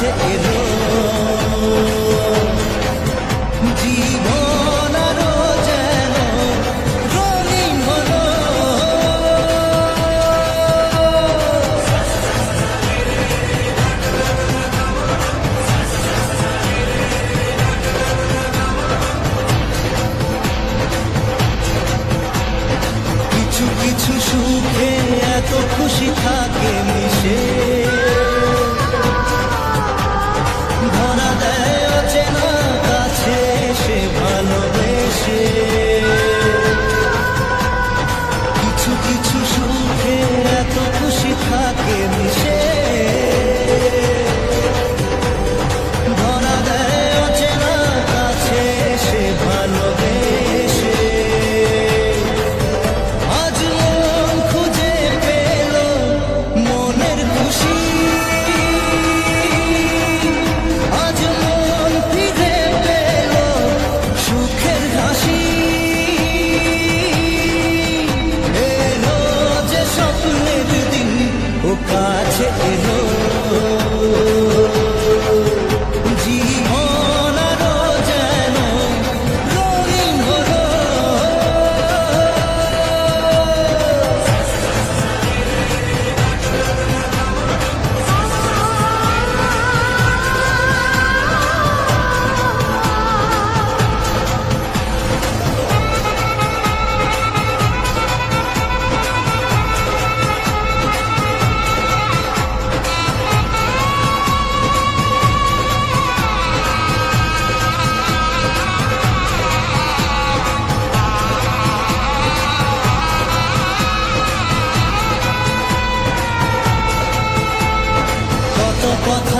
take 我。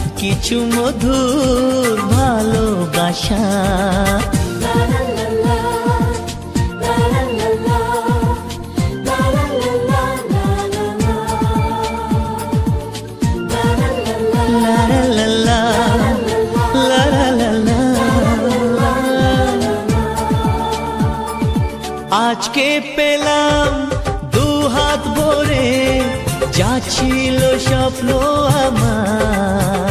কিছু মধুর ভালোবাসা। আজকে পেলাম দু হাত ভরে যা ছিল স্বপ্ন আমার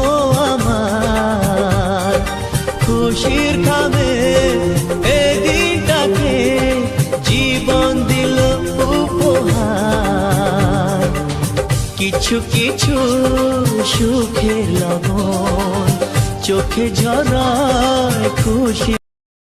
কিছু কিছু সুখে লগন চোখে ঝরায় খুশি